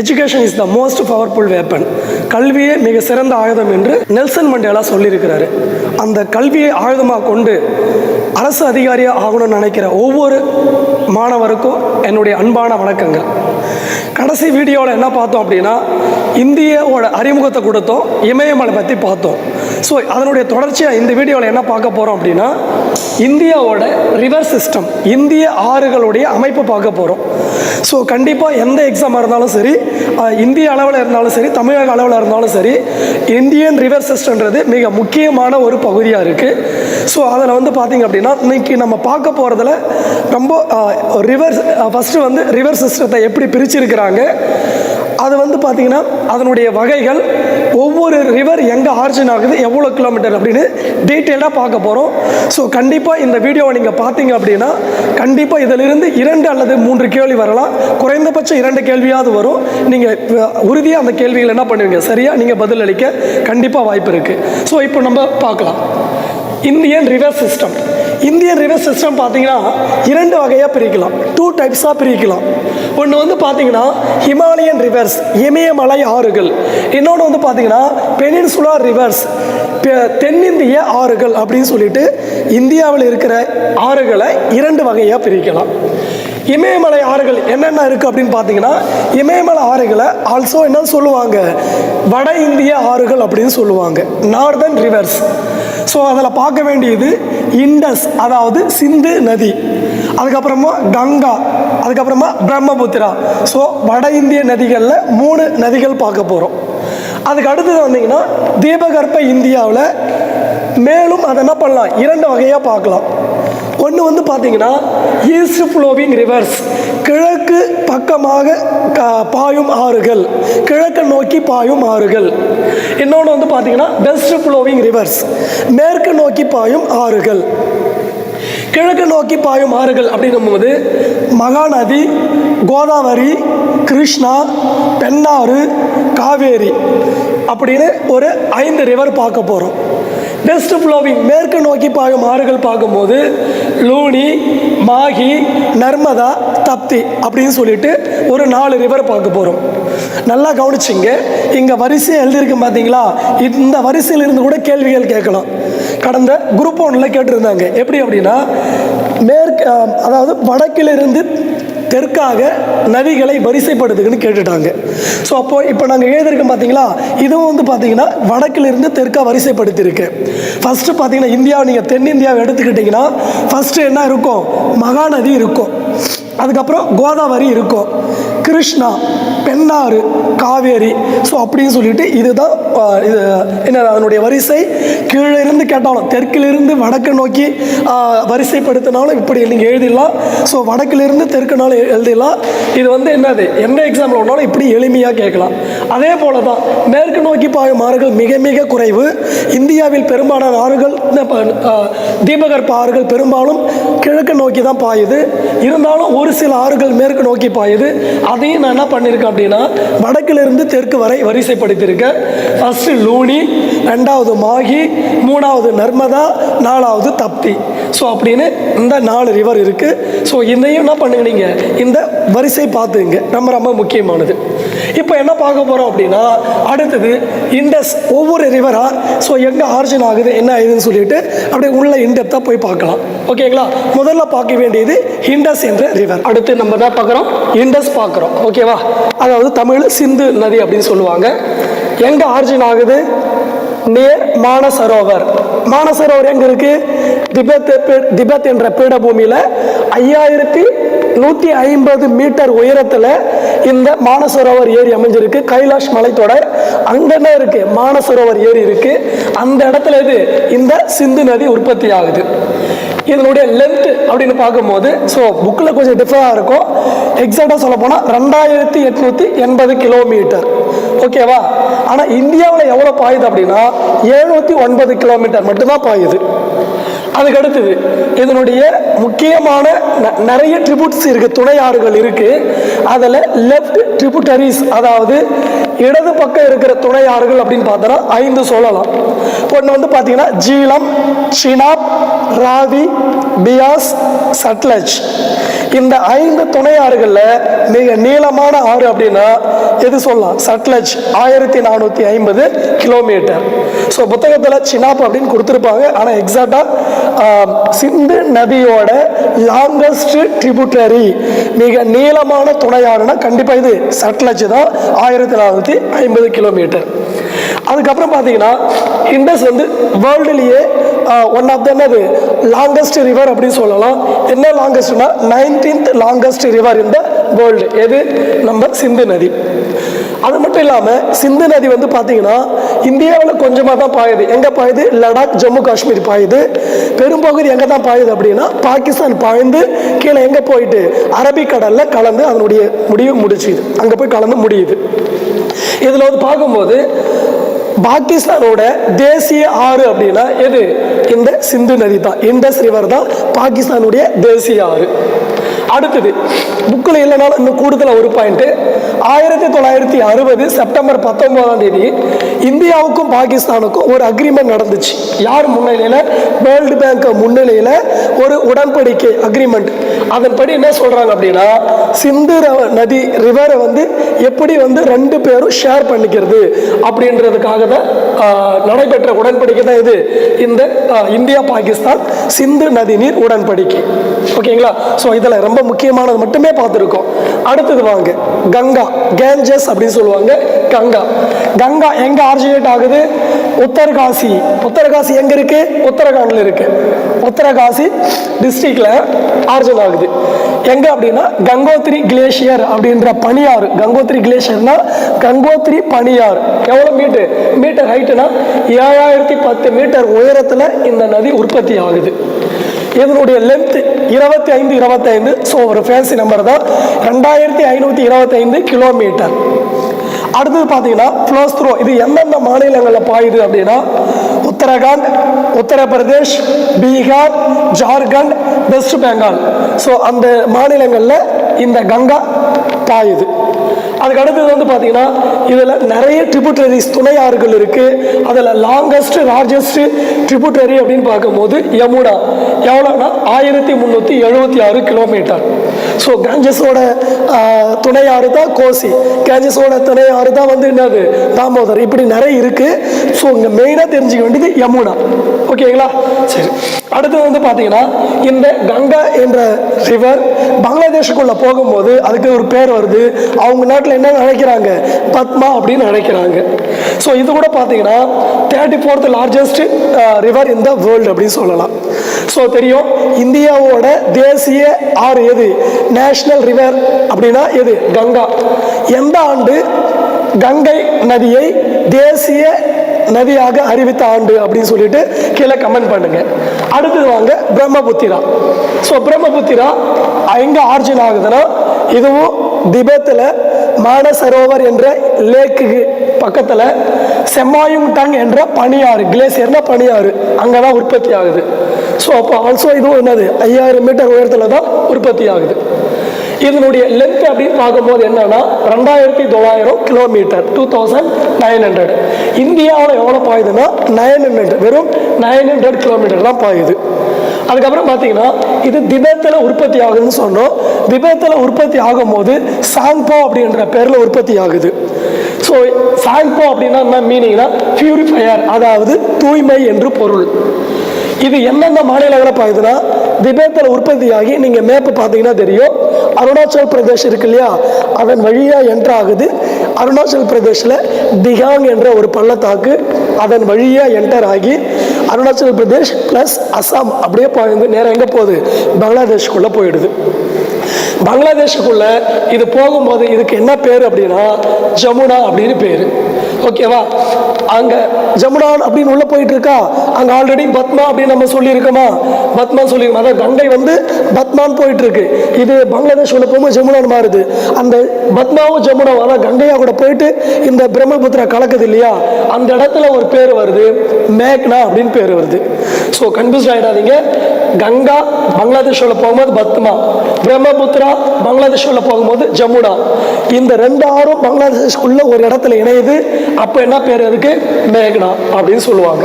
Education is the most powerful weapon கல்வியே மிக சிறந்த ஆயுதம் என்று நெல்சன் மண்டேலா சொல்லியிருக்கிறாரு. அந்த கல்வியை ஆயுதமாக கொண்டு அரசு அதிகாரியாக ஆகணும்னு நினைக்கிற ஒவ்வொரு மாணவருக்கும் என்னுடைய அன்பான வணக்கங்கள். கடைசி வீடியோவில் என்ன பார்த்தோம் அப்படின்னா இந்தியாவோட அறிமுகத்தை கொடுத்தோம் இமயமலை பற்றி பார்த்தோம். ஸோ அதனுடைய தொடர்ச்சியாக இந்த வீடியோவில் என்ன பார்க்க போகிறோம் அப்படின்னா இந்தியாவோட ரிவர் சிஸ்டம் இந்திய ஆறுகளுடைய அமைப்பு பார்க்க போகிறோம் ஸோ கண்டிப்பாக எந்த எக்ஸாமாக இருந்தாலும் சரி இந்திய அளவில் இருந்தாலும் சரி தமிழக அளவில் இருந்தாலும் சரி இந்தியன் ரிவர் சிஸ்டம்ன்றது மிக முக்கியமான ஒரு பகுதியாக இருக்குது ஸோ அதில் வந்து பார்த்தீங்க அப்படின்னா இன்னைக்கு நம்ம பார்க்க போகிறதுல ரொம்ப ரிவர் ஃபஸ்ட்டு வந்து ரிவர் சிஸ்டத்தை எப்படி பிரிச்சிருக்கிறாங்க அது வந்து பார்த்தீங்கன்னா அதனுடைய வகைகள் ஒவ்வொரு ரிவர் எங்கே ஆர்ஜின் ஆகுது எவ்வளோ கிலோமீட்டர் அப்படின்னு டீட்டெயிலாக பார்க்க போகிறோம் ஸோ கண்டிப்பாக இந்த வீடியோவை நீங்கள் பார்த்தீங்க அப்படின்னா கண்டிப்பாக இதிலிருந்து இரண்டு அல்லது மூன்று கேள்வி வரலாம். குறைந்தபட்சம் இரண்டு கேள்வியாவது வரும். நீங்கள் உறுதியாக அந்த கேள்விகள் என்ன பண்ணுவீங்க? சரியாக நீங்கள் பதில் அளிக்க கண்டிப்பாக வாய்ப்பு இருக்குது ஸோ இப்போ நம்ம பார்க்கலாம். Indian river system Indian river system பார்த்தீங்கன்னா இரண்டு வகையாக பிரிக்கலாம். டூ டைப்ஸாக பிரிக்கலாம். ஒன்று வந்து பார்த்தீங்கன்னா ஹிமாலயன் ரிவர்ஸ் இமயமலை ஆறுகள். இன்னொன்று வந்து பார்த்தீங்கன்னா பெனின்சுலா ரிவர்ஸ் தென்னிந்திய ஆறுகள் அப்படின்னு சொல்லிட்டு இந்தியாவில் இருக்கிற ஆறுகளை இரண்டு வகையாக பிரிக்கலாம். இமயமலை ஆறுகள் என்னென்ன இருக்குது அப்படின்னு பார்த்தீங்கன்னா இமயமலை ஆறுகளை ஆல்சோ என்ன சொல்லுவாங்க? வட இந்திய ஆறுகள் அப்படின்னு சொல்லுவாங்க. நார்தன் ரிவர்ஸ் ஸோ அதில் பார்க்க வேண்டியது இண்டஸ் அதாவது சிந்து நதி. அதுக்கப்புறமா கங்கா அதுக்கப்புறமா பிரம்மபுத்திரா. ஸோ வட இந்திய நதிகளில் மூணு நதிகள் பார்க்க போகிறோம் அதுக்கு அடுத்தது வந்தீங்கன்னா தீபகற்ப இந்தியாவில் மேலும் அதை என்ன பண்ணலாம்? இரண்டு வகையாக பார்க்கலாம். ஒன்று வந்து பார்த்தீங்கன்னா ஈஸ்ட் ஃப்ளோவிங் ரிவர்ஸ் கிழக்கு பக்கமாக பாயும் ஆறுகள். கிழக்கு நோக்கி பாயும் ஆறுகள். இன்னொன்று வந்து பார்த்தீங்கன்னா வெஸ்ட் ஃப்ளோவிங் ரிவர்ஸ் மேற்கு நோக்கி பாயும் ஆறுகள். கிழக்கு நோக்கி பாயும் ஆறுகள் அப்படின்னும் போது மகாநதி கோதாவரி கிருஷ்ணா பெண்ணாறு காவேரி அப்படின்னு ஒரு ஐந்து ரிவர் பார்க்க போகிறோம் வெஸ்ட் ஃப்ளோவிங் மேற்கு நோக்கி பாயும் ஆறுகள் பார்க்கும்போது லூனி மாகி நர்மதா தப்தி அப்படின்னு சொல்லிட்டு ஒரு நாலு ரிவர் பார்க்க போகிறோம் நல்லா கவனிச்சிங்க. இங்கே வரிசை எழுதியிருக்கு பார்த்தீங்களா இந்த வரிசையில் இருந்து கூட கேள்விகள் கேட்கலாம். கடந்த குரூப் ஒன்றில் கேட்டிருந்தாங்க. எப்படி அப்படின்னா மேற்கு அதாவது வடக்கிலிருந்து தெற்காக நதிகளை வரிசைப்படுத்துக்குன்னு கேட்டுட்டாங்க. ஸோ அப்போ இப்போ நாங்கள் எழுதியிருக்கோம் பார்த்தீங்களா இதுவும் வந்து பார்த்தீங்கன்னா வடக்கிலிருந்து தெற்காக வரிசைப்படுத்தியிருக்கு. ஃபஸ்ட்டு பார்த்தீங்கன்னா இந்தியாவை நீங்கள் தென்னிந்தியாவை எடுத்துக்கிட்டிங்கன்னா ஃபஸ்ட்டு என்ன இருக்கும்? மகாநதி இருக்கும். அதுக்கப்புறம் கோதாவரி இருக்கும். கிருஷ்ணா பெண்ணாறு காவேரி. ஸோ அப்படின்னு சொல்லிட்டு இதுதான் இது என்ன அதனுடைய வரிசை? கீழே இருந்து கேட்டாலும் தெற்கிலிருந்து வடக்கு நோக்கி வரிசைப்படுத்தினாலும் இப்படி நீங்கள் எழுதிடலாம். ஸோ வடக்கிலிருந்து தெற்குனாலும் எழுதிடலாம். இது வந்து என்னது? எந்த எக்ஸாம்பிள் ஒன்றாலும் இப்படி எளிமையாக கேட்கலாம். அதே போல தான் மேற்கு நோக்கி பாயும் ஆறுகள் மிக மிக குறைவு. இந்தியாவில் பெரும்பாலான ஆறுகள் இந்த தீபகற்ப ஆறுகள் பெரும்பாலும் கிழக்கு நோக்கி தான் பாயுது. இருந்தாலும் ஒரு சில ஆறுகள் மேற்கு நோக்கி பாயுது. அதையும் நான் என்ன பண்ணியிருக்கேன் அப்படின்னா வடக்கிலிருந்து தெற்கு வரை வரிசைப்படுத்தியிருக்கேன். ஃபஸ்ட்டு லூனி ரெண்டாவது மாகி மூணாவது நர்மதா நாலாவது தப்தி. ஸோ அப்படின்னு இந்த நாலு ரிவர் இருக்குது ஸோ இதையும் என்ன பண்ணுங்க நீங்கள் இந்த வரிசை பார்த்துங்க. ரொம்ப ரொம்ப முக்கியமானது. இப்போ என்ன பார்க்க போகிறோம் அப்படின்னா அடுத்தது இண்டஸ் ஒவ்வொரு ரிவராக ஸோ எங்கே ஆர்ஜின் ஆகுது என்ன ஆகுதுன்னு சொல்லிட்டு அப்படியே உள்ள இன்டெப்த்தாக போய் பார்க்கலாம். ஓகேங்களா முதல்ல பார்க்க வேண்டியது இண்டஸ் என்ற ரிவர் அடுத்து நம்ம என்ன பார்க்குறோம்? இண்டஸ் பார்க்குறோம். ஓகேவா அதாவது தமிழ் சிந்து நதி அப்படின்னு சொல்லுவாங்க. எங்கே ஆர்ஜின் ஆகுது? நியர் மானசரோவர் மானசரோவர் எங்கே இருக்குது திபெத் திபெத் என்ற பீடபூமியில் ஐயாயிரத்தி நூற்றி ஐம்பது மீட்டர் உயரத்தில் இந்த மானசரோவர் ஏரி அமைஞ்சிருக்கு. கைலாஷ் மலைத்தொடர் அங்கே இருக்கு? மானசரோவர் ஏரி இருக்கு. அந்த இடத்துல இது இந்த சிந்து நதி உற்பத்தி ஆகுது. இதனுடைய லென்த் அப்படின்னு பார்க்கும்போது ஸோ புக்கில் கொஞ்சம் டிஃபராக இருக்கும். எக்ஸாக்டாக சொல்ல போனால் ரெண்டாயிரத்தி எட்நூற்றி எண்பது கிலோமீட்டர் ஓகேவா ஆனால் இந்தியாவில் எவ்வளோ பாயுது அப்படின்னா எழுநூற்றி ஒன்பது கிலோமீட்டர் மட்டும்தான் பாயுது. அதுக்கு அடுத்தது இதனுடைய முக்கியமான ந- நிறைய ட்ரிபியூட்ஸ் இருக்குது துணை ஆறுகள் இருக்குது அதில் லெஃப்ட் ட்ரிபியூட்டரிஸ் அதாவது இடது பக்கம் இருக்கிற துணை ஆறுகள் அப்படின்னு பார்த்தோன்னா ஐந்து சொல்லலாம். ஒன்று வந்து பார்த்தீங்கன்னா ஜீலம் சினாப் ராவி பியாஸ் சட்லஜ். இந்த ஐந்து துணை ஆறுகளில் மிக நீளமான ஆறு அப்படின்னா எது சொல்லலாம்? சட்லஜ் ஆயிரத்தி நானூற்றி ஐம்பது கிலோமீட்டர் ஸோ புத்தகத்தில் சினாப் அப்படின்னு கொடுத்துருப்பாங்க. ஆனால் எக்ஸாக்டாக சிந்து நதியோட லாங்கஸ்ட் ட்ரிபுட்டரி மிக நீளமான துணையாறுனா கண்டிப்பாக இது சட்லஜ் தான். ஆயிரத்தி நானூற்றி ஐம்பது கிலோமீட்டர் அதுக்கப்புறம் பார்த்தீங்கன்னா இண்டஸ் வந்து வேர்ல்டுலேயே ஒன் ஆஃப் த என்னது லாங்கஸ்ட் ரிவர் அப்படின்னு சொல்லலாம். என்ன லாங்கஸ்ட்னா நைன்டீன்த் லாங்கஸ்ட் ரிவர் இந்த வேர்ல்டு எது? நம்ம சிந்து நதி. அது மட்டும் இல்லாமல் சிந்து நதி வந்து பார்த்தீங்கன்னா இந்தியாவில் கொஞ்சமாக தான் பாயுது. எங்கே பாயுது? லடாக் ஜம்மு காஷ்மீர் பாயுது. பெரும்பகுதி எங்கே தான் பாயுது அப்படின்னா பாகிஸ்தான் பாய்ந்து கீழே எங்கே போயிட்டு அரபிக்கடலில் கலந்து அதனுடைய முடிவு முடிச்சுது அங்கே போய் கலந்து முடியுது. இதில் வந்து பார்க்கும்போது பாகிஸ்தானோட தேசிய ஆறு அப்படின்னா எது? இந்த சிந்து நதி தான். இண்டஸ் ரிவர் தான் பாகிஸ்தானுடைய தேசிய ஆறு. அடுத்தது புக்கில் இல்லைனாலும் இன்னும் கூடுதலாக ஒரு பாயிண்ட் ஆயிரத்தி தொள்ளாயிரத்தி அறுபது செப்டம்பர் பத்தொன்பதாம் தேதி இந்தியாவுக்கும் பாகிஸ்தானுக்கும் ஒரு அக்ரிமெண்ட் நடந்துச்சு. யார் முன்னிலையில்? வேர்ல்டு பேங்க் முன்னிலையில் ஒரு உடன்படிக்கை அக்ரிமெண்ட் அதன்படி என்ன சொல்கிறாங்க அப்படின்னா சிந்து ர- நதி ரிவரை வந்து எப்படி வந்து ரெண்டு பேரும் ஷேர் பண்ணிக்கிறது அப்படின்றதுக்காக தான் நடைபெற்ற உடன்படிக்கை தான் இது. இந்த இந்தியா பாகிஸ்தான் சிந்து நதிநீர் உடன்படிக்கை. ஓகேங்களா? ஸோ இதில் ரொம்ப முக்கியமானது மட்டுமே பார்த்துருக்கோம். அடுத்தது வாங்க கங்கா கேஞ்சஸ் அப்படின்னு சொல்லுவாங்க கங்கா. கங்கா எங்கே ஆர்ஜினேட் ஆகுது? உத்தரகாசி. உத்தரகாசி எங்கே இருக்குது உத்தரகாண்டில் இருக்குது உத்தரகாசி டிஸ்ட்ரிக்டில் ஆர்ஜன் ஆகுது. எங்க அப்படின்னா கங்கோத்திரி கிளேஷியர் அப்படின்ற பனியாறு. கங்கோத்திரி கிளேஷியர்னா கங்கோத்ரி பனியாறு. எவ்வளவு மீட்டர் மீட்டர் ஹைட்டுனா ஏழாயிரத்தி பத்து மீட்டர் உயரத்துல இந்த நதி உற்பத்தி ஆகுது. இதனுடைய லென்த் இருபத்தி ஐந்து இருபத்தைந்து. ஸோ ஒரு ஃபேன்சி நம்பர் தான். ரெண்டாயிரத்தி ஐநூற்றி இருபத்தைந்து கிலோமீட்டர் அடுத்தது பார்த்தீங்கன்னா ஃப்ளோஸ் த்ரோ இது எந்தெந்த மாநிலங்களில் பாயுது அப்படின்னா உத்தரகாண்ட் உத்தரப்பிரதேஷ் பீகார் ஜார்க்கண்ட் வெஸ்ட் பெங்கால். ஸோ அந்த மாநிலங்களில் இந்த கங்கா பாயுது அதுக்கு அடுத்தது வந்து பார்த்தீங்கன்னா இதில் நிறைய ட்ரிபுட்டரிஸ் துணை ஆறுகள் இருக்குது அதில் லாங்கஸ்ட் லார்ஜஸ்ட் ட்ரிபுட்டரி அப்படின்னு பார்க்கும்போது யமுனா. எவ்வளோனா ஆயிரத்தி முந்நூற்றி எழுபத்தி ஆறு கிலோமீட்டர் ஸோ கேஞ்சஸோட துணை ஆறு தான் கோசி. கேஞ்சஸோட துணை ஆறு தான் வந்து என்னது? தாமோதர். இப்படி நிறைய இருக்குது ஸோ இங்கே மெயினாக தெரிஞ்சுக்க வேண்டியது யமுனா. ஓகேங்களா சரி. அடுத்தது வந்து பார்த்தீங்கன்னா இந்த கங்கா என்ற ரிவர் பங்களாதேஷுக்குள்ள போகும்போது அதுக்கு ஒரு பேர் வருது. அவங்க நாட்டில் என்ன நினைக்கிறாங்க? பத்மா அப்படின்னு நினைக்கிறாங்க. ஸோ இது கூட பார்த்தீங்கன்னா தேர்ட்டி ஃபோர்த் லார்ஜஸ்ட் ரிவர் இந்த வேர்ல்டு அப்படின்னு சொல்லலாம். ஸோ தெரியும். இந்தியாவோட தேசிய ஆறு எது? நேஷனல் ரிவர் அப்படின்னா எது? கங்கா. எந்த ஆண்டு கங்கை நதியை தேசிய நதியாக அறிவித்த ஆண்டு அப்படின்னு சொல்லிட்டு கீழே கமெண்ட் பண்ணுங்க. அடுத்தது வாங்க பிரம்மபுத்திரா. ஸோ பிரம்மபுத்திரா எங்க ஆர்ஜின் ஆகுதுன்னா இதுவும் திபெத்தில் மானசரோவர் என்ற லேக்குக்கு பக்கத்தில் செம்மாயும் டங் என்ற பனியாறு கிளேசியர்னா பனியாறு? அங்கே தான் உற்பத்தி ஆகுது. ஸோ அப்போ ஆல்சோ இதுவும் என்னது? ஐயாயிரம் மீட்டர் உயரத்தில் தான் உற்பத்தி ஆகுது. இதனுடைய லென்த் அப்படின்னு பார்க்கும்போது என்னன்னா ரெண்டாயிரத்தி தொள்ளாயிரம் kilometre two thousand nine hundred இந்தியாவில் எவ்வளோ பாயுதுன்னா நைன் ஹண்ட்ரட் வெறும் நைன் ஹண்ட்ரட் கிலோமீட்டர் தான் பாயுது. அதுக்கப்புறம் பார்த்தீங்கன்னா இது திபெத்தில் உற்பத்தி ஆகுதுன்னு சொன்னோம். திபெத்தில் உற்பத்தி ஆகும்போது சாங்போ அப்படின்ற பேரில் உற்பத்தி ஆகுது. ஸோ சாங்போ அப்படின்னா என்ன மீனிங்னா பியூரிஃபையர் அதாவது தூய்மை என்று பொருள். இது எந்தெந்த மாநிலங்களில் பாயுதுன்னா திபேத்தில் உற்பத்தியாகி நீங்கள் மேப்பு பார்த்தீங்கன்னா தெரியும். அருணாச்சல் பிரதேஷ் இருக்கு இல்லையா? அதன் வழியாக என்ட்ரு ஆகுது அருணாச்சல் பிரதேஷில் திகாங் என்ற ஒரு பள்ளத்தாக்கு அதன் வழியாக என்டர் ஆகி அருணாச்சல் பிரதேஷ் ப்ளஸ் அசாம் அப்படியே போயிருந்து நேரம் எங்கே போகுது? பங்களாதேஷ்குள்ளே போயிடுது. பங்களாதேஷுக்குள்ளே இது போகும்போது இதுக்கு என்ன பேர் அப்படின்னா ஜமுனா அப்படின்னு பேர். ஓகேவா? அங்கே ஜமுனான் அப்படின்னு உள்ள போயிட்டு இருக்கா அங்கே ஆல்ரெடி பத்மா அப்படின்னு நம்ம சொல்லியிருக்கோமா? பத்மா சொல்லியிருக்கோம் அதான் கங்கை வந்து பத்மான்னு போயிட்டு இருக்கு இது பங்களாதேஷ் உள்ள போகும்போது ஜமுனான் மாறுது. அந்த பத்மாவும் ஜமுனாவும் அதான் கங்கையா கூட போயிட்டு இந்த பிரம்மபுத்திரா கலக்குது இல்லையா? அந்த இடத்துல ஒரு பேர் வருது மேக்னா அப்படின்னு பேர் வருது. ஸோ கன்ஃபியூஸ் ஆகிடாதீங்க கங்கா பங்களாதேஷோட போகும்போது பத்மா பிரம்மபுத்திரா பங்களாதேஷோட போகும்போது ஜமுனா. இந்த ரெண்டு ஆறும் பங்களாதேஷ்குள்ள ஒரு இடத்துல இணையுது. அப்போ என்ன பேர் அதுக்கு? மேக்னா அப்படின்னு சொல்லுவாங்க.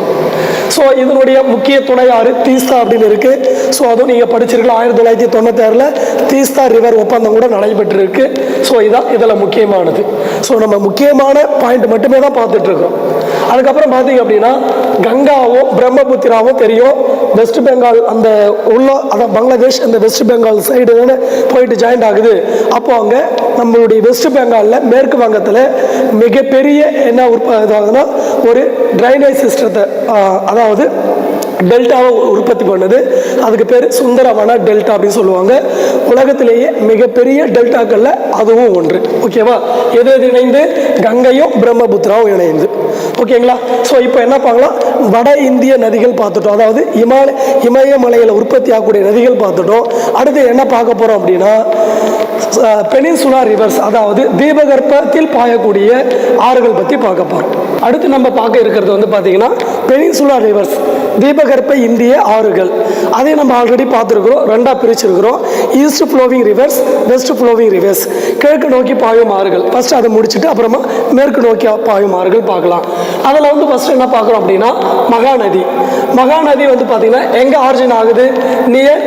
ஸோ இதனுடைய முக்கிய துணை ஆறு தீஸ்தா அப்படின்னு இருக்கு. ஸோ அதுவும் நீங்கள் படிச்சிருக்கலாம். ஆயிரத்தி தொள்ளாயிரத்தி தொண்ணூத்தாறில் தீஸ்தா ரிவர் ஒப்பந்தம் கூட நடைபெற்றிருக்கு. ஸோ இதான் இதில் முக்கியமானது. ஸோ நம்ம முக்கியமான பாயிண்ட் மட்டுமே தான் பார்த்துட்டு இருக்கோம் அதுக்கப்புறம் பார்த்தீங்க அப்படின்னா கங்காவும் பிரம்மபுத்திராவும் தெரியும். வெஸ்ட் பெங்கால் அந்த உள்ள அதான் பங்களாதேஷ் அந்த வெஸ்ட் பெங்கால் சைடு தானே போயிட்டு ஜாயிண்ட் ஆகுது. அப்போ அங்கே நம்மளுடைய வெஸ்ட் பெங்காலில் மேற்கு வங்கத்தில் மிகப்பெரிய என்ன உற்ப இதாகுதுன்னா ஒரு ட்ரைனேஜ் சிஸ்டத்தை அதாவது டெல்டாவை உற்பத்தி பண்ணுது. அதுக்கு பேர் சுந்தரவன டெல்டா அப்படின்னு சொல்லுவாங்க. உலகத்திலேயே மிகப்பெரிய டெல்டாக்களில் அதுவும் ஒன்று. ஓகேவா? எது எது இணைந்து? கங்கையும் பிரம்மபுத்திராவும் இணைந்து. ஓகேங்களா? ஸோ இப்போ என்ன பார்க்கலாம்? வட இந்திய நதிகள் பார்த்துட்டோம். அதாவது இமாலய இமயமலையில் உற்பத்தி ஆகக்கூடிய நதிகள் பார்த்துட்டோம். அடுத்து என்ன பார்க்க போகிறோம் அப்படின்னா பெனின்சுலா ரிவர்ஸ் அதாவது தீபகற்பத்தில் பாயக்கூடிய ஆறுகள் பற்றி பார்க்க போகிறோம் அடுத்து நம்ம பார்க்க இருக்கிறது வந்து பார்த்தீங்கன்னா பெனின்சுலா ரிவர்ஸ் தீபகற்ப இந்திய ஆறுகள். அதை நம்ம ஆல்ரெடி பார்த்துருக்குறோம். ரெண்டாக பிரிச்சிருக்கிறோம். East flowing rivers west flowing rivers கிழக்கு நோக்கி பாயும் ஆறுகள். ஃபர்ஸ்ட் அதை முடிச்சுட்டு அப்புறமா மேற்கு நோக்கி பாயும் ஆறுகள் பார்க்கலாம். அதில் வந்து ஃபர்ஸ்ட் என்ன பார்க்குறோம் அப்படின்னா மகாநதி. மகாநதி வந்து பார்த்திங்கன்னா எங்கே ஆர்ஜின் ஆகுது? நியர்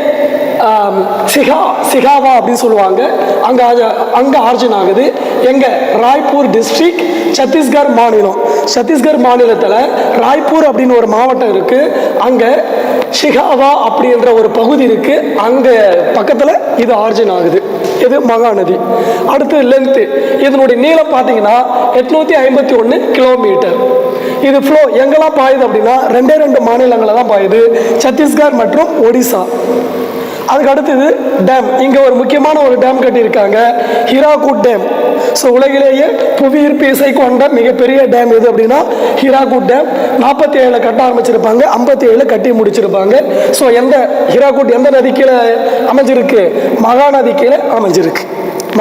சிகா சிகாவா அப்படின்னு சொல்லுவாங்க. அங்கே அங்கே ஆர்ஜின் ஆகுது. எங்கே? ராய்ப்பூர் டிஸ்ட்ரிக்ட் சத்தீஸ்கர் மாநிலம். சத்தீஸ்கர் மாநிலத்தில் ராய்ப்பூர் அப்படின்னு ஒரு மாவட்டம் இருக்குது அங்கே ஷிகாவா அப்படின்ற ஒரு பகுதி இருக்குது அங்கே பக்கத்தில் இது ஆர்ஜின் ஆகுது. இது மகாநதி. அடுத்து லென்த்து இதனுடைய நீளம் பார்த்தீங்கன்னா எட்நூற்றி ஐம்பத்தி ஒன்று கிலோமீட்டர் இது ஃப்ளோ எங்கெல்லாம் பாயுது அப்படின்னா ரெண்டே ரெண்டு மாநிலங்களில் தான் பாயுது. சத்தீஸ்கர் மற்றும் ஒடிசா. அதுக்கு அடுத்தது டேம் இங்கே ஒரு முக்கியமான ஒரு டேம் கட்டியிருக்காங்க. ஹிராகுட் டேம் ஸோ உலகிலேயே புவியீர்ப்பு இசை கொண்ட மிகப்பெரிய டேம் எது அப்படின்னா ஹிராகுட் டேம் நாற்பத்தி ஏழில் கட்ட ஆரம்பிச்சிருப்பாங்க. ஐம்பத்தி ஏழில் கட்டி முடிச்சிருப்பாங்க. ஸோ எந்த ஹிராகுட் எந்த நதி கீழே அமைஞ்சிருக்கு? மகாநதி கீழே அமைஞ்சிருக்கு.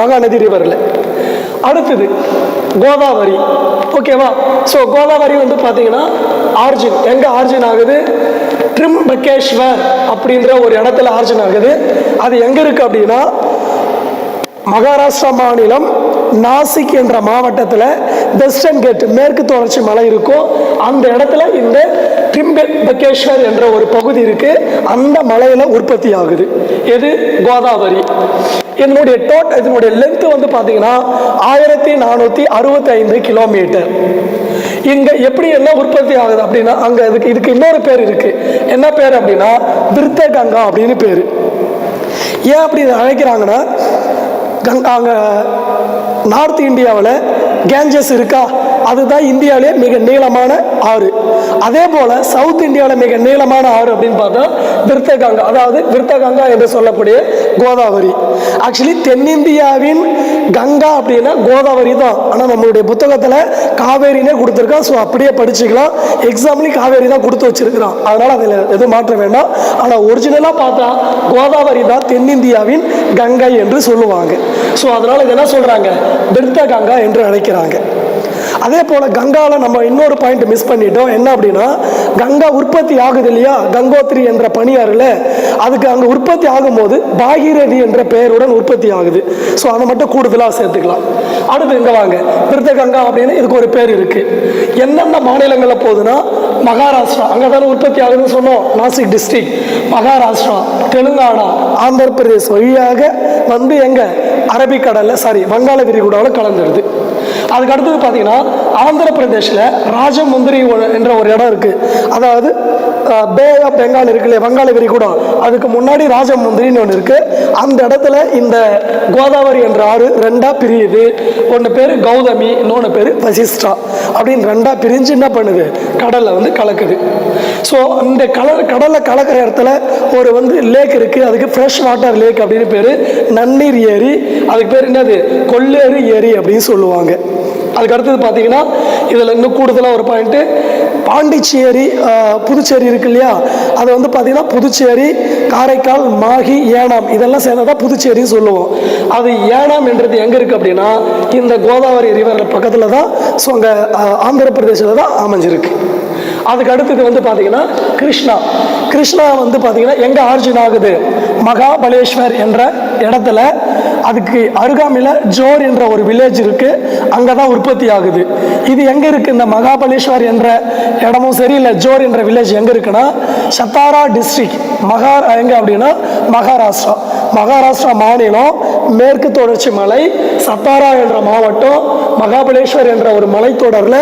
மகாநதி ரிவரில் அடுத்தது கோதாவரி. ஓகேவா ஸோ கோதாவரி வந்து பார்த்தீங்கன்னா ஆர்ஜின். எங்கே ஆர்ஜின் ஆகுது? ட்ரிம்பகேஸ்வர் அப்படின்ற ஒரு இடத்துல ஆர்ஜன் ஆகுது. அது எங்கே இருக்குது அப்படின்னா மகாராஷ்டிரா மாநிலம் நாசிக் என்ற மாவட்டத்தில் வெஸ்டர்ன் கேட் மேற்கு தொடர்ச்சி மலை இருக்கும். அந்த இடத்துல இந்த டிம்பகேஸ்வர் என்ற ஒரு பகுதி இருக்கு. அந்த மலையில உற்பத்தி ஆகுது. எது? கோதாவரி. இதனுடைய டோட் இதனுடைய லென்த் வந்து பார்த்தீங்கன்னா ஆயிரத்தி நானூற்றி அறுபத்தி ஐந்து கிலோமீட்டர் இங்கே எப்படி என்ன உற்பத்தி ஆகுது அப்படின்னா அங்கே இதுக்கு இதுக்கு இன்னொரு பேர் இருக்குது என்ன பேர் அப்படின்னா விருத்த கங்கா அப்படின்னு பேர். ஏன் அப்படி அழைக்கிறாங்கன்னா கங்கா அங்கே நார்த் இந்தியாவில் கேஞ்சஸ் இருக்கா? அதுதான் இந்தியாவிலே மிக நீளமான ஆறு. அதே போல் சவுத் இந்தியாவில் மிக நீளமான ஆறு அப்படின்னு பார்த்தா விருத்தகங்கா அதாவது விருத்தகங்கா என்று சொல்லக்கூடிய கோதாவரி. ஆக்சுவலி தென்னிந்தியாவின் கங்கா அப்படின்னா கோதாவரி தான். ஆனால் நம்மளுடைய புத்தகத்தில் காவேரினே கொடுத்துருக்கான். ஸோ அப்படியே படிச்சுக்கலாம். எக்ஸாம்லேயும் காவேரி தான் கொடுத்து வச்சிருக்கிறான். அதனால் அதில் எதுவும் மாற்றம் வேண்டாம். ஆனால் ஒரிஜினலாக பார்த்தா கோதாவரி தான் தென்னிந்தியாவின் கங்கை என்று சொல்லுவாங்க. ஸோ அதனால் இது என்ன சொல்கிறாங்க விருத்த கங்கா என்று அழைக்கிறாங்க. அதே போல் கங்காவில் நம்ம இன்னொரு பாயிண்ட் மிஸ் பண்ணிட்டோம். என்ன அப்படின்னா கங்கா உற்பத்தி ஆகுது இல்லையா? கங்கோத்ரி என்ற பணியாறில் அதுக்கு அங்கே உற்பத்தி ஆகும்போது பாகீரதி என்ற பெயருடன் உற்பத்தி ஆகுது. ஸோ அதை மட்டும் கூடுதலாக சேர்த்துக்கலாம். அடுத்து இங்கே வாங்க. பிரித்த கங்கா அப்படின்னு இதுக்கு ஒரு பேர் இருக்குது என்னென்ன மாநிலங்களில் போகுதுன்னா மகாராஷ்டிரா. அங்கே தானே உற்பத்தி ஆகுதுன்னு சொன்னோம். நாசிக் டிஸ்ட்ரிக்ட் மகாராஷ்டிரா தெலுங்கானா ஆந்திர பிரதேஷ் வழியாக வந்து எங்கே? அரபிக்கடலில் சாரி வங்காள விரிகுடாவில் கலந்துடுது அதுக்கு அடுத்தது பார்த்தீங்கன்னா ஆந்திர பிரதேஷில் ராஜமுந்திரி என்ற ஒரு இடம் இருக்குது அதாவது பே ஆஃப் பெங்கால் இருக்கு இல்லையா வங்காள விரிகுடம் அதுக்கு முன்னாடி ராஜமுந்திரின்னு ஒன்று இருக்குது அந்த இடத்துல இந்த கோதாவரி என்ற ஆறு ரெண்டாக பிரியுது. ஒன்று பேர் கௌதமி இன்னொன்று பேர் வசிஷ்டா. அப்படின்னு ரெண்டாக பிரிஞ்சு என்ன பண்ணுது? கடலில் வந்து கலக்குது. ஸோ அந்த கலர் கடலில் கலக்கிற இடத்துல ஒரு வந்து லேக் இருக்குது அதுக்கு ஃப்ரெஷ் வாட்டர் லேக் அப்படின்னு பேர். நன்னீர் ஏரி அதுக்கு பேர் என்னது? கொள்ளேறு ஏரி அப்படின்னு சொல்லுவாங்க. அதுக்கு அடுத்தது பார்த்தீங்கன்னா இதில் இன்னும் கூடுதலாக ஒரு பாயிண்ட்டு பாண்டிச்சேரி புதுச்சேரி இருக்கு இல்லையா? அது வந்து பார்த்திங்கன்னா புதுச்சேரி காரைக்கால் மாகி ஏனாம். இதெல்லாம் சேர்ந்ததா புதுச்சேரின்னு சொல்லுவோம். அது ஏனாம் என்றது எங்கே இருக்குது அப்படின்னா இந்த கோதாவரி ரிவர் பக்கத்தில் தான் ஸோ அங்கே ஆந்திர பிரதேசத்தில் தான் அமைஞ்சிருக்கு. அதுக்கு அடுத்தது வந்து பார்த்தீங்கன்னா கிருஷ்ணா. கிருஷ்ணா வந்து பார்த்தீங்கன்னா எங்கே ஆர்ஜின் ஆகுது? மகாபலேஸ்வர் என்ற இடத்துல. அதுக்கு அருகாமையில் ஜோர் என்ற ஒரு வில்லேஜ் இருக்கு. அங்கே தான் உற்பத்தி ஆகுது. இது எங்கே இருக்கு? இந்த மகாபலேஸ்வர் என்ற இடமும் சரி இல்லை ஜோர் என்ற வில்லேஜ் எங்கே இருக்குன்னா சத்தாரா டிஸ்ட்ரிக்ட் மகா எங்கே அப்படின்னா மகாராஷ்டிரா. மகாராஷ்டிரா மாநிலம் மேற்கு தொடர்ச்சி மலை சத்தாரா என்ற மாவட்டம் மகாபலேஸ்வர் என்ற ஒரு மலைத்தொடரில்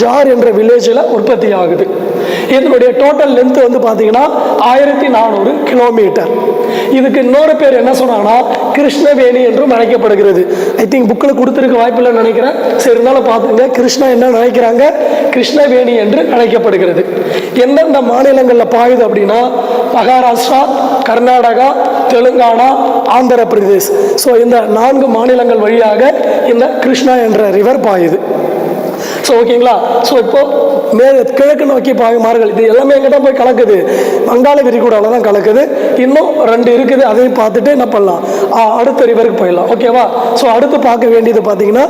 ஜார் என்ற வில்லேஜில் உற்பத்தி ஆகுது. இதனுடைய டோட்டல் லென்த் வந்து பார்த்தீங்கன்னா ஆயிரத்தி நானூறு கிலோமீட்டர் இதுக்கு இன்னொரு பேர் என்ன சொன்னாங்கன்னா கிருஷ்ணவேணி என்றும் அழைக்கப்படுகிறது. ஐ திங்க் புக்கில் கொடுத்துருக்க வாய்ப்பில்லைன்னு நினைக்கிறேன். சரி இருந்தாலும் பார்த்துங்க. கிருஷ்ணா என்ன நினைக்கிறாங்க? கிருஷ்ணவேணி என்று அழைக்கப்படுகிறது. எந்தெந்த மாநிலங்களில் பாயுது அப்படின்னா மகாராஷ்டிரா கர்நாடகா தெலுங்கானா ஆந்திர பிரதேஷ் ஸோ இந்த நான்கு மாநிலங்கள் வழியாக இந்த கிருஷ்ணா என்ற ரிவர் பாயுது. ஸோ ஓகேங்களா? ஸோ இப்போ மே கிழக்கு நோக்கி பாயும் மார்கள் இது எல்லாமே எங்கிட்ட போய் கலக்குது. வங்காள விரிகுடாவில் தான் கலக்குது. இன்னும் ரெண்டு இருக்குது. அதையும் பார்த்துட்டு என்ன பண்ணலாம்? அடுத்த ரிவருக்கு போயிடலாம். ஓகேவா ஸோ அடுத்து பார்க்க வேண்டியது பார்த்தீங்கன்னா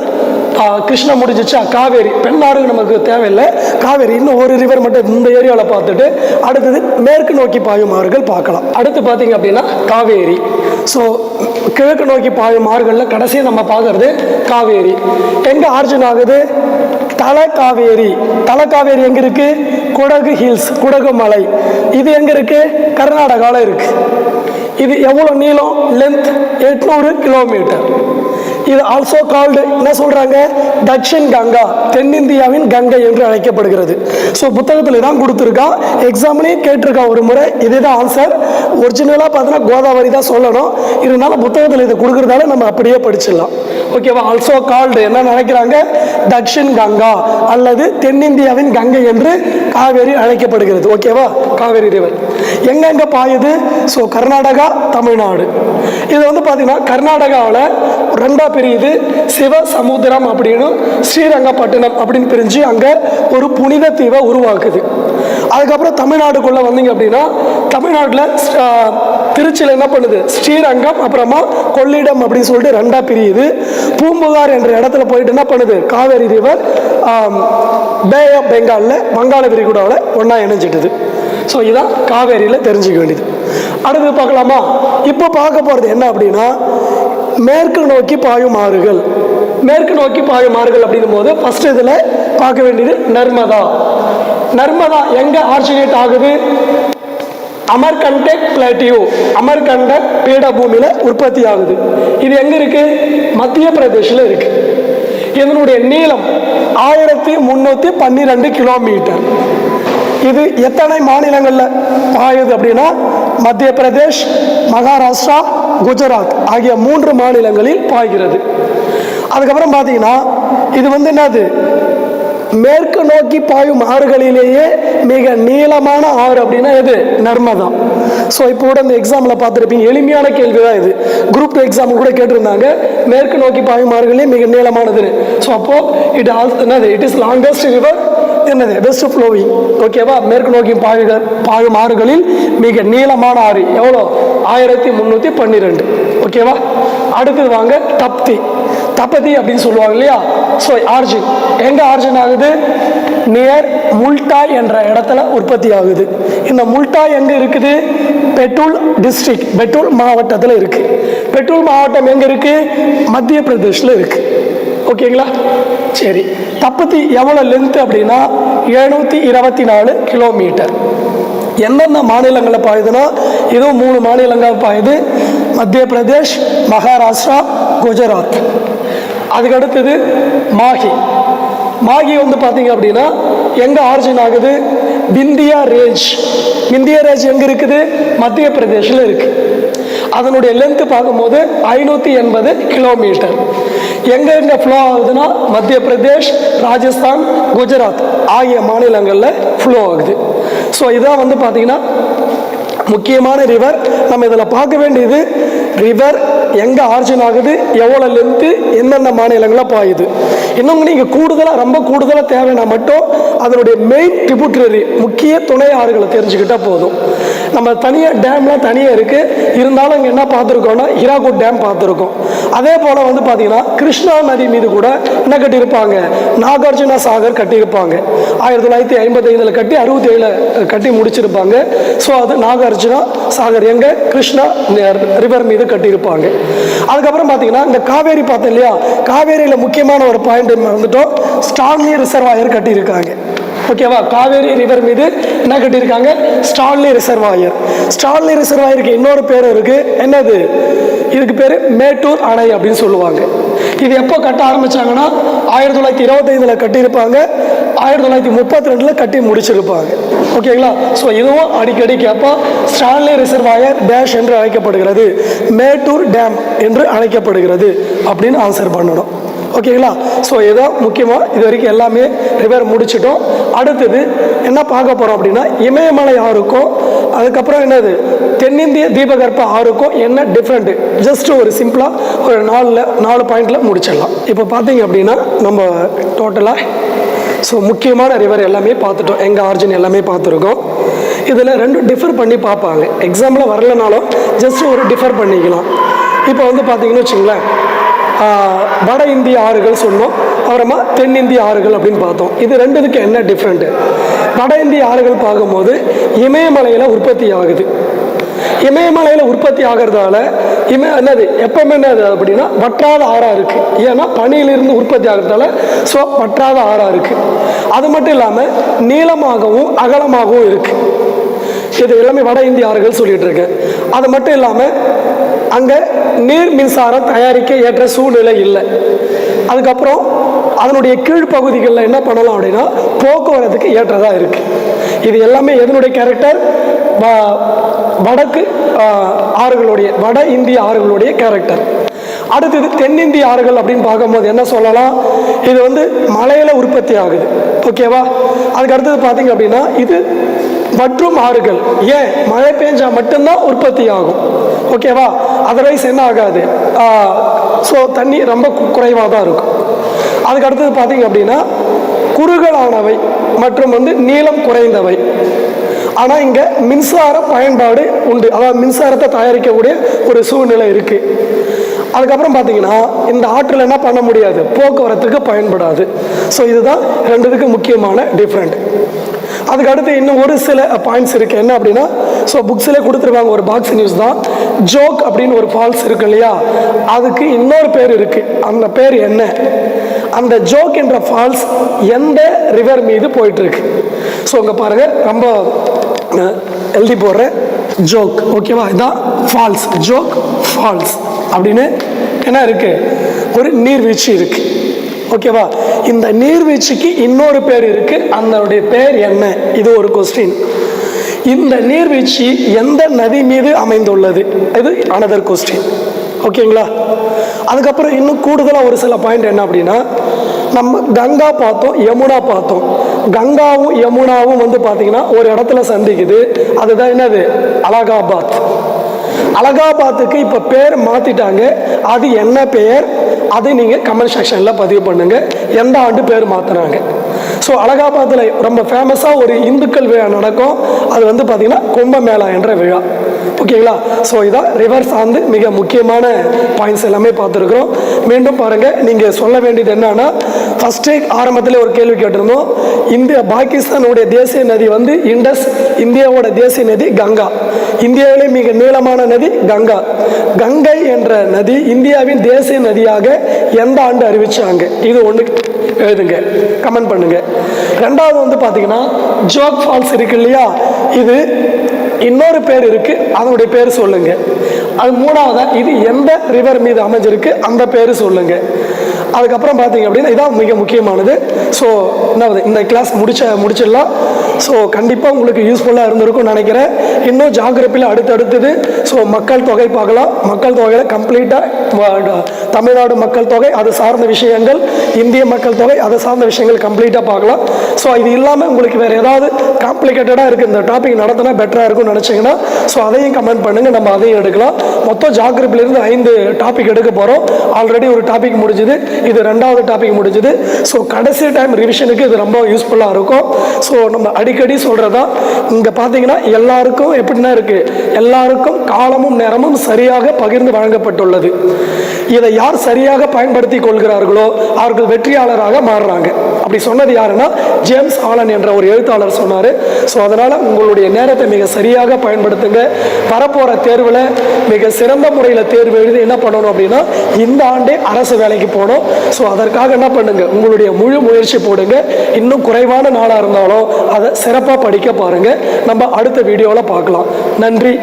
ஆ, கிருஷ்ணா முடிஞ்சிச்சா? காவேரி. பெண்ணாறு நமக்கு தேவையில்லை. காவேரி இன்னும் ஒரு ரிவர் மட்டும் இந்த ஏரியாவில் பார்த்துட்டு அடுத்தது மேற்கு நோக்கி பாயும் ஆறுகள் பார்க்கலாம். அடுத்து பார்த்தீங்க அப்படின்னா காவேரி. ஸோ கிழக்கு நோக்கி பாயும் ஆறுகளில் கடைசியாக நம்ம பார்க்கறது காவேரி. எங்கே ஆர்ஜன் ஆகுது? தல காவேரி தல காவேரி எங்க இருக்கு குடகு ஹில்ஸ் குடகு மலை. இது எங்க இருக்கு கர்நாடகாவில் இருக்கு. இது எவ்வளோ நீளம்? லென்த் எட்நூறு கிலோமீட்டர் இது ஆல்சோ கால்டு என்ன சொல்றாங்க? தட்சின் கங்கா தென்னிந்தியாவின் கங்கை என்று அழைக்கப்படுகிறது. ஸோ புத்தகத்தில் தான் கொடுத்துருக்கான் எக்ஸாம்லேயும் கேட்டிருக்கான் ஒரு முறை. இதே தான் ஆன்சர் ஒரிஜினலாக பார்த்தீங்கன்னா கோதாவரி தான் சொல்லணும். இருந்தாலும் புத்தகத்தில் இதை கொடுக்குறதால நம்ம அப்படியே படிச்சிடலாம். ஓகேவா ஆல்சோ கால்டு என்ன நினைக்கிறாங்க? தக்ஷின் கங்கா அல்லது தென்னிந்தியாவின் கங்கை என்று காவேரி அழைக்கப்படுகிறது. ஓகேவா காவேரி ரிவர் எங்கெங்க பாயுது? ஸோ கர்நாடகா தமிழ்நாடு. இது வந்து பார்த்தீங்கன்னா கர்நாடகாவில் ரெண்டா பிரியுது. சிவ சமுத்திரம் அப்படின்னு ஸ்ரீரங்கப்பட்டினம் அப்படின்னு பிரிஞ்சு அங்கே ஒரு புனித தீவை உருவாக்குது. அதுக்கப்புறம் தமிழ்நாடுக்குள்ளே வந்தீங்க அப்படின்னா தமிழ்நாட்டில் திருச்சியில் என்ன பண்ணுது? ஸ்ரீரங்கம் அப்புறமா கொள்ளிடம் அப்படின்னு சொல்லிட்டு ரெண்டா பிரியுது. பூம்புகார் என்ற இடத்துல போயிட்டு என்ன பண்ணுது? காவேரி ரிவர் பே ஆஃப் பெங்காலில் வங்காள விரிகுடாவில் ஒன்றா இணைஞ்சிட்டுது. ஸோ இதான் காவேரியில் தெரிஞ்சுக்க வேண்டியது. அடுத்து பார்க்கலாமா? இப்போ பார்க்க போகிறது என்ன அப்படின்னா மேற்கு நோக்கி பாயுமாறுகள் மேற்கு நோக்கி பாயும் ஆறுகள் அப்படின்னும் போது ஃபர்ஸ்ட் இதில் பார்க்க வேண்டியது நர்மதா. நர்மதா எங்கே ஆர்ஜினேட் ஆகுது? அமர்கண்டக் பிளாட்டியூ அமர்கண்டக் பீடபூமியில் உற்பத்தி ஆகுது. இது எங்கே இருக்கு? மத்திய பிரதேஷில் இருக்கு. இதனுடைய நீளம் ஆயிரத்தி முந்நூற்றி பன்னிரெண்டு கிலோமீட்டர் இது எத்தனை மாநிலங்களில் பாயுது அப்படின்னா மத்திய பிரதேஷ் மகாராஷ்டிரா குஜராத் ஆகிய மூன்று மாநிலங்களில் பாய்கிறது. அதுக்கப்புறம் பார்த்தீங்கன்னா இது வந்து என்னது? மேற்கு நோக்கி பாயும் ஆறுகளிலேயே மிக நீளமான ஆறு அப்படின்னா எது? நர்மதா. ஸோ இப்போ கூட இந்த எக்ஸாமில் பார்த்துருப்பீங்க. எளிமையான கேள்வி தான் இது. குரூப் டூ எக்ஸாம் கூட கேட்டிருந்தாங்க. மேற்கு நோக்கி பாயும் ஆறுகளே மிக நீளமானது ஸோ அப்போ இட் ஆல் என்னது? இட் இஸ் லாங்கஸ்ட் ரிவர் என்னது வெஸ்ட் ஃப்ளோவிங் ஓகேவா மேற்கு நோக்கி பாயுக பாயும் ஆறுகளில் மிக நீளமான ஆறு. எவ்வளோ? ஆயிரத்தி முந்நூற்றி பன்னிரெண்டு. ஓகேவா அடுத்தது வாங்க தப்தி. தப்பதி அப்படின்னு சொல்லுவாங்க இல்லையா? ஸோ ஆர்ஜின் எங்கே ஆர்ஜின் ஆகுது? நியர் முல்டாய் என்ற இடத்துல உற்பத்தி ஆகுது. இந்த முல்டாய் எங்கே இருக்குது? பெட்ரோல் டிஸ்ட்ரிக்ட் பெட்ரோல் மாவட்டத்தில் இருக்குது பெட்ரோல் மாவட்டம் எங்கே இருக்குது மத்திய பிரதேஷில் இருக்குது ஓகேங்களா சரி. தப்பத்தி எவ்வளோ லென்த் அப்படின்னா எழுநூற்றி இருபத்தி நாலு கிலோமீட்டர் என்னென்ன மாநிலங்களில் பாயுதுன்னா இதுவும் மூணு மாநிலங்கள் பாயுது. மத்திய பிரதேஷ் மகாராஷ்டிரா குஜராத். அதுக்கு அடுத்தது மாஹி. மாஹி வந்து பார்த்தீங்க அப்படின்னா எங்கே ஆர்ஜின் ஆகுது? விந்தியா ரேஞ்ச் விந்தியா ரேஞ்ச் எங்கே இருக்குது? மத்திய பிரதேஷில் இருக்குது அதனுடைய லென்த்து பார்க்கும்போது ஐநூற்றி எண்பது கிலோமீட்டர் எங்கே எங்கே ஃப்ளோ ஆகுதுன்னா மத்திய பிரதேஷ் ராஜஸ்தான் குஜராத் ஆகிய மாநிலங்களில் ஃப்ளோ ஆகுது. ஸோ இதான் வந்து பார்த்தீங்கன்னா முக்கியமான ரிவர் நம்ம இதில் பார்க்க வேண்டியது ரிவர் எங்கே ஆர்ஜின் ஆகுது எவ்வளோ லென்த்து எந்தெந்த மாநிலங்களில் பாயுது. இன்னும் நீங்கள் கூடுதலாக ரொம்ப கூடுதலாக தேவைன்னா மட்டும் அதனுடைய மெயின் tributary முக்கிய துணை ஆறுகளை தெரிஞ்சுக்கிட்டால் போதும். நம்ம தனியாக டேம்லாம் தனியாக இருக்குது இருந்தாலும் இங்கே என்ன பார்த்துருக்கோன்னா ஹிராகுட் டேம் பார்த்துருக்கோம். அதே போல் வந்து பார்த்தீங்கன்னா கிருஷ்ணா நதி மீது கூட என்ன கட்டியிருப்பாங்க? நாகார்ஜுனா சாகர் கட்டியிருப்பாங்க. ஆயிரத்தி தொள்ளாயிரத்தி ஐம்பத்தி ஐந்தில் கட்டி அறுபத்தி ஏழில் கட்டி முடிச்சிருப்பாங்க. ஸோ அது நாகார்ஜுனா சாகர் எங்கே? கிருஷ்ணா ரிவர் மீது கட்டியிருப்பாங்க. அதுக்கப்புறம் பார்த்தீங்கன்னா இந்த காவேரி பார்த்தோம் இல்லையா? காவேரியில் முக்கியமான ஒரு பாயிண்ட் வந்துட்டோம். ஸ்டான்லி ரிசர்வாயர் கட்டியிருக்காங்க. ஓகேவா? காவேரி ரிவர் மீது என்ன கட்டியிருக்காங்க? ஸ்டான்லி ரிசர்வாயர் ஸ்டான்லி ரிசர்வாயருக்கு இன்னொரு பேர் இருக்கு. என்னது? இதுக்கு பேர் மேட்டூர் அணை அப்படின்னு சொல்லுவாங்க. இது எப்போ கட்ட ஆரம்பிச்சாங்கன்னா ஆயிரத்தி தொள்ளாயிரத்தி இருபத்தைந்தில் கட்டியிருப்பாங்க. ஆயிரத்தி தொள்ளாயிரத்தி முப்பத்தி ரெண்டில் கட்டி முடிச்சிருப்பாங்க. ஓகேங்களா? ஸோ இதுவும் அடிக்கடி கேட்போம் ஸ்டான்லி ரிசர்வாயர் டேஷ் என்று அழைக்கப்படுகிறது. மேட்டூர் டேம் என்று அழைக்கப்படுகிறது அப்படின்னு ஆன்சர் பண்ணணும். ஓகேங்களா? ஸோ இதான் முக்கியமாக இது வரைக்கும் எல்லாமே ரிவர் முடிச்சிட்டோம். அடுத்தது என்ன பார்க்க போகிறோம் அப்படின்னா இமயமலை ஆறுக்கும் அதுக்கப்புறம் என்னது? தென்னிந்திய தீபகற்ப ஆறுக்கும் என்ன டிஃப்ரெண்ட்டு ஜஸ்ட் ஒரு சிம்பிளாக ஒரு நாலில் நாலு பாயிண்டில் முடிச்சிடலாம். இப்போ பார்த்தீங்க அப்படின்னா நம்ம டோட்டலாக ஸோ முக்கியமான ரிவர் எல்லாமே பார்த்துட்டோம். எங்கள் ஆர்ஜின் எல்லாமே பார்த்துருக்கோம். இதில் ரெண்டும் டிஃபர் பண்ணி பார்ப்பாங்க. எக்ஸாம்பிளாக வரலனாலும் ஜஸ்ட் ஒரு டிஃபர் பண்ணிக்கலாம். இப்போ வந்து பார்த்தீங்கன்னு வச்சுங்களேன் வட இந்திய ஆறுகள் சொன்னோம். அப்புறமா தென்னிந்திய ஆறுகள் அப்படின்னு பார்த்தோம். இது ரெண்டுத்துக்கு என்ன டிஃப்ரெண்ட்டு வட இந்திய ஆறுகள் பார்க்கும்போது இமயமலையில் உற்பத்தி ஆகுது. இமயமலையில் உற்பத்தி ஆகிறதால இமய என்னது எப்பவுமே என்னது அப்படின்னா வற்றாத ஆறாக இருக்குது ஏன்னா பனியிலிருந்து உற்பத்தி ஆகிறதால ஸோ வற்றாத ஆறாக இருக்குது அது மட்டும் இல்லாமல் நீளமாகவும் அகலமாகவும் இருக்குது இது எல்லாமே வட இந்திய ஆறுகள் சொல்லிகிட்டு இருக்கேன். அது மட்டும் இல்லாமல் அங்கே நீர் மின்சாரம் தயாரிக்க ஏற்ற சூழ்நிலை இல்லை. அதுக்கப்புறம் அதனுடைய கீழ்ப்பகுதிகளில் என்ன பண்ணலாம் அப்படின்னா போக்குவரத்துக்கு ஏற்றதாக இருக்குது இது எல்லாமே எதனுடைய கேரக்டர் வடக்கு ஆறுகளுடைய வட இந்திய ஆறுகளுடைய கேரக்டர் அடுத்தது தென்னிந்திய ஆறுகள் அப்படின்னு பார்க்கும்போது என்ன சொல்லலாம்? இது வந்து மலையில் உற்பத்தி ஆகுது. ஓகேவா அதுக்கு அடுத்தது பார்த்தீங்க அப்படின்னா இது மற்றும் ஆறுகள். ஏன்? மழை பெஞ்சா மட்டும்தான் உற்பத்தி ஆகும். ஓகேவா அதர்வைஸ் என்ன ஆகாது? ஸோ தண்ணி ரொம்ப குறைவாக தான் இருக்கும். அதுக்கு அடுத்தது பார்த்தீங்க அப்படின்னா குறுகலானவை மற்றும் வந்து நீளம் குறைந்தவை. ஆனால் இங்கே மின்சார பயன்பாடு உண்டு. அதாவது மின்சாரத்தை தயாரிக்கக்கூடிய ஒரு சூழ்நிலை இருக்குது அதுக்கப்புறம் பார்த்தீங்கன்னா இந்த ஆற்றில் என்ன பண்ண முடியாது? போக்குவரத்துக்கு பயன்படாது. ஸோ இதுதான் ரெண்டுத்துக்கு முக்கியமான டிஃப்ரெண்ட் அதுக்கு அடுத்து இன்னும் ஒரு சில பாயிண்ட்ஸ் இருக்குது என்ன அப்படின்னா ஸோ புக்ஸில் கொடுத்துருவாங்க ஒரு பாக்ஸ் நியூஸ் தான். ஜோக் அப்படின்னு ஒரு ஃபால்ஸ் இருக்கு இல்லையா? அதுக்கு இன்னொரு பேர் இருக்குது அந்த பேர் என்ன? அந்த ஜோக் என்ற ஃபால்ஸ் எந்த ரிவர் மீது போயிட்டு இருக்கு ஸோ இங்கே பாருங்க ரொம்ப எழுதி போடுறேன் ஜோக் ஓகேவா இதான் ஃபால்ஸ் ஜோக் ஃபால்ஸ் அப்படின்னு என்ன இருக்கு? ஒரு நீர்வீழ்ச்சி இருக்கு. ஓகேவா? இந்த நீர்வீழ்ச்சிக்கு இன்னொரு பேர் இருக்கு. அதனுடைய பேர் என்ன? இது ஒரு கொஸ்டின் இந்த நீர்வீழ்ச்சி எந்த நதி மீது அமைந்துள்ளது? இது அனதர் கொஸ்டின் ஓகேங்களா? அதுக்கப்புறம் இன்னும் கூடுதலாக ஒரு சில பாயிண்ட் என்ன அப்படின்னா நம்ம கங்கா பார்த்தோம் யமுனா பார்த்தோம். கங்காவும் யமுனாவும் வந்து பார்த்தீங்கன்னா ஒரு இடத்துல சந்திக்குது. அதுதான் என்னது? அலகாபாத். அலகாபாத்துக்கு இப்போ பேர் மாற்றிட்டாங்க அது என்ன பெயர் அதை நீங்கள் கமெண்ட் செக்ஷனில் பதிவு பண்ணுங்க. எந்த ஆண்டு பேர் மாற்றுறாங்க ஸோ அலகாபாத்தில் ரொம்ப ஃபேமஸாக ஒரு இந்துக்கள் விழா நடக்கும். அது வந்து பார்த்திங்கன்னா கும்பமேளா என்ற விழா. ஓகேங்களா ஸோ இதான் ரிவர் சார்ந்து மிக முக்கியமான பாயிண்ட்ஸ் எல்லாமே பார்த்துருக்குறோம். மீண்டும் பாருங்கள் நீங்கள் சொல்ல வேண்டியது என்னன்னா ஃபஸ்ட்டே ஆரம்பத்தில் ஒரு கேள்வி கேட்டிருந்தோம். இந்தியா பாகிஸ்தானுடைய தேசிய நதி வந்து இண்டஸ் இந்தியாவோட தேசிய நதி கங்கா. இந்தியாவிலே மிக நீளமான நதி கங்கா. கங்கை என்ற நதி இந்தியாவின் தேசிய நதியாக எந்த ஆண்டு அறிவிச்சாங்க? இது ஒன்று எழுதுங்க கமெண்ட் பண்ணுங்க. ரெண்டாவது வந்து பார்த்தீங்கன்னா ஜோக் ஃபால்ஸ் இருக்கு இல்லையா? இது இன்னொரு பேர் இருக்கு அதனுடைய பேர் சொல்லுங்க. அது மூணாவதா? இது எந்த ரிவர் மீது அமைஞ்சிருக்கு? அந்த பேர் சொல்லுங்க. அதுக்கப்புறம் பார்த்தீங்க அப்படின்னா இதான் மிக முக்கியமானது. ஸோ என்னது இந்த கிளாஸ் முடிச்ச முடிச்சிடலாம். ஸோ கண்டிப்பாக உங்களுக்கு யூஸ்ஃபுல்லாக இருந்திருக்கும்னு நினைக்கிறேன். இன்னும் ஜாகிரபியில் அடுத்தடுத்தது. ஸோ மக்கள் தொகை பார்க்கலாம். மக்கள் தொகையில் கம்ப்ளீட்டாக தமிழ்நாடு மக்கள் தொகை அது சார்ந்த விஷயங்கள் இந்திய மக்கள் தொகை அதை சார்ந்த விஷயங்கள் கம்ப்ளீட்டாக பார்க்கலாம். ஸோ இது இல்லாமல் உங்களுக்கு வேறு ஏதாவது காம்ப்ளிகேட்டடாக இருக்குது இந்த டாபிக் நடத்தினா பெட்டராக இருக்கும்னு நினச்சிங்கன்னா ஸோ அதையும் கமெண்ட் பண்ணுங்கள் நம்ம அதையும் எடுக்கலாம். மொத்தம் ஜாகிரபிலிருந்து ஐந்து டாபிக் எடுக்க போகிறோம் ஆல்ரெடி ஒரு டாபிக் முடிஞ்சுது. இது ரெண்டாவது டாபிக் முடிஞ்சுது. ஸோ கடைசி டைம் ரிவிஷனுக்கு இது ரொம்ப யூஸ்ஃபுல்லாக இருக்கும். ஸோ நம்ம அடிக்கடி சொல்கிறதா இங்கே பார்த்தீங்கன்னா எல்லாருக்கும் எப்படின்னா இருக்குது எல்லாருக்கும் காலமும் நேரமும் சரியாக பகிர்ந்து வழங்கப்பட்டுள்ளது. இதை யார் சரியாக பயன்படுத்தி கொள்கிறார்களோ அவர்கள் வெற்றியாளராக மாறுறாங்க. அப்படி சொன்னது யாருன்னா ஜேம்ஸ் ஆலன் என்ற ஒரு எழுத்தாளர் சொன்னார். ஸோ அதனால் உங்களுடைய நேரத்தை மிக சரியாக பயன்படுத்துங்க. வரப்போகிற தேர்வில் மிக சிறந்த முறையில் தேர்வு எழுதி என்ன பண்ணணும் அப்படின்னா இந்த ஆண்டே அரசு வேலைக்கு போகணும். ஸோ அதற்காக என்ன பண்ணுங்க? உங்களுடைய முழு முயற்சி போடுங்க. இன்னும் குறைவான நாளாக இருந்தாலும் அதை சிறப்பாக படிக்க பாருங்கள் நம்ம அடுத்த வீடியோவில் பார்க்கலாம். நன்றி.